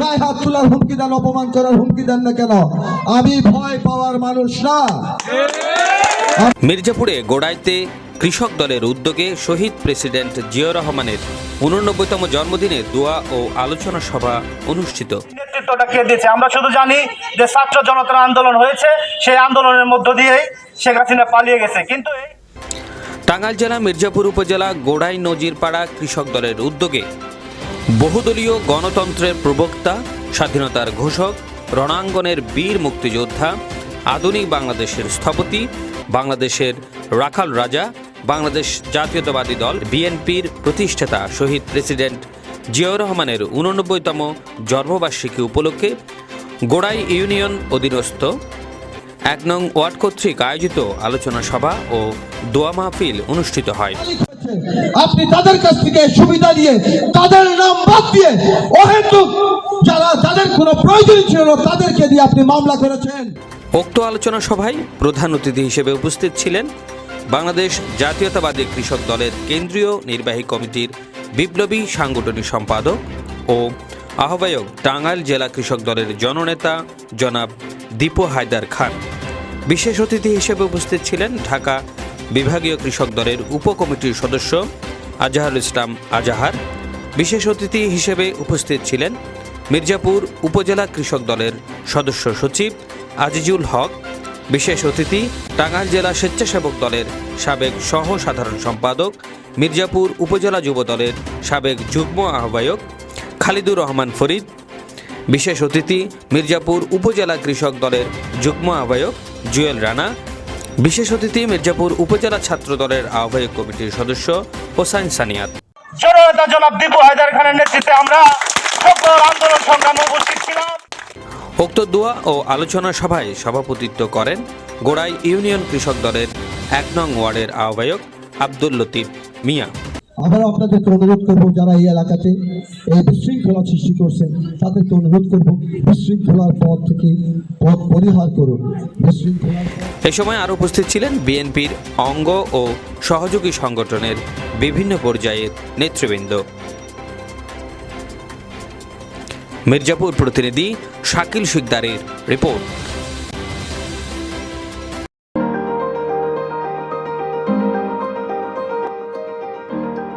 গায়ে হাত তোলার হুমকি দেন অপমান করার হুমকি দেন না কেন? আমি ভয় পাওয়ার মানুষ না। মির্জাপুরে গোড়াইতে কৃষক দলের উদ্যোগে শহীদ প্রেসিডেন্ট জিয়াউর রহমানের উননব্বইতম জন্মদিনে দোয়া ও আলোচনা সভা অনুষ্ঠিত। নেতৃত্বটা কে দিয়েছে? আমরা শুধু জানি যে ছাত্র জনতার আন্দোলন হয়েছে সেই আন্দোলনের মধ্য দিয়েই শেখ হাসিনা পালিয়ে গেছে। কিন্তু টাঙ্গাইল জেলা মির্জাপুর উপজেলা গোড়াই নজিরপাড়া কৃষক দলের উদ্যোগে বহুদলীয় গণতন্ত্রের প্রবক্তা, স্বাধীনতার ঘোষক, রণাঙ্গনের বীর মুক্তিযোদ্ধা, আধুনিক বাংলাদেশের স্থপতি, বাংলাদেশের রাখাল রাজা, বাংলাদেশ জাতীয়তাবাদী দল, বিএনপির প্রতিষ্ঠাতা, শহীদ প্রেসিডেন্ট জিয়াউর রহমানের উননব্বইতম জন্মবার্ষিকী উপলক্ষে গোড়াই ইউনিয়ন অধীনস্থ এক নং ওয়ার্ড কর্তৃক আয়োজিত আলোচনা সভা ও দোয়া মাহফিল অনুষ্ঠিত হয়। আপনি তাদের কাছ থেকে সুবিধা দিয়ে তাদের নাম বাদ দিয়ে অহেতুক যারা তাদের কোনো প্রয়োজন ছিল না তাদেরকে দিয়ে আপনি মামলা করেছেন। উক্ত আলোচনা সভায় প্রধান অতিথি হিসেবে উপস্থিত ছিলেন বাংলাদেশ জাতীয়তাবাদী কৃষক দলের কেন্দ্রীয় নির্বাহী কমিটির বিপ্লবী সাংগঠনিক সম্পাদক ও আহ্বায়ক টাঙ্গাইল জেলা কৃষক দলের জননেতা জনাব দীপু হায়দার খান। বিশেষ অতিথি হিসেবে উপস্থিত ছিলেন ঢাকা বিভাগীয় কৃষক দলের উপকমিটির সদস্য আজাহারুল ইসলাম আজাহার। বিশেষ অতিথি হিসেবে উপস্থিত ছিলেন মির্জাপুর উপজেলা কৃষক দলের সদস্য সচিব আজিজুল হক। বিশেষ অতিথি টাঙ্গাইল জেলা স্বেচ্ছাসেবক দলের সাবেক সহ সাধারণ সম্পাদক মির্জাপুর উপজেলা যুব দলের সাবেক যুগ্ম আহ্বায়ক খালিদুর রহমান ফরিদ। বিশেষ অতিথি মির্জাপুর উপজেলা কৃষক দলের যুগ্ম আহ্বায়ক জুয়েল রানা। বিশেষ অতিথি মির্জাপুর উপজেলা ছাত্র দলের আহ্বায়ক কমিটির সদস্য হোসাইন সানিয়াত। জনতা জনাব দীপু হায়দার খানের নেতৃত্বে আমরা সকল আন্দোলন সংগ্রামে উপস্থিত ছিলাম। উক্ত দোয়া ও আলোচনা সভায় সভাপতিত্ব করেন গোড়াই ইউনিয়ন কৃষক দলের এক নং ওয়ার্ডের আহ্বায়ক আব্দুল লতিফ মিয়া। আবার আপনাদেরকে অনুরোধ করব, যারা এই এলাকাতে এই বিশৃঙ্খলা সৃষ্টি করছেন, তাদেরকে অনুরোধ করব, বিশৃঙ্খলার পথ থেকে পথ পরিহার করুন। বিশৃঙ্খলার পথ। এ সময় আরও উপস্থিত ছিলেন বিএনপির অঙ্গ ও সহযোগী সংগঠনের বিভিন্ন পর্যায়ের নেতৃবৃন্দ। মির্জাপুর প্রতিনিধি শাকিল শিকদারের রিপোর্ট।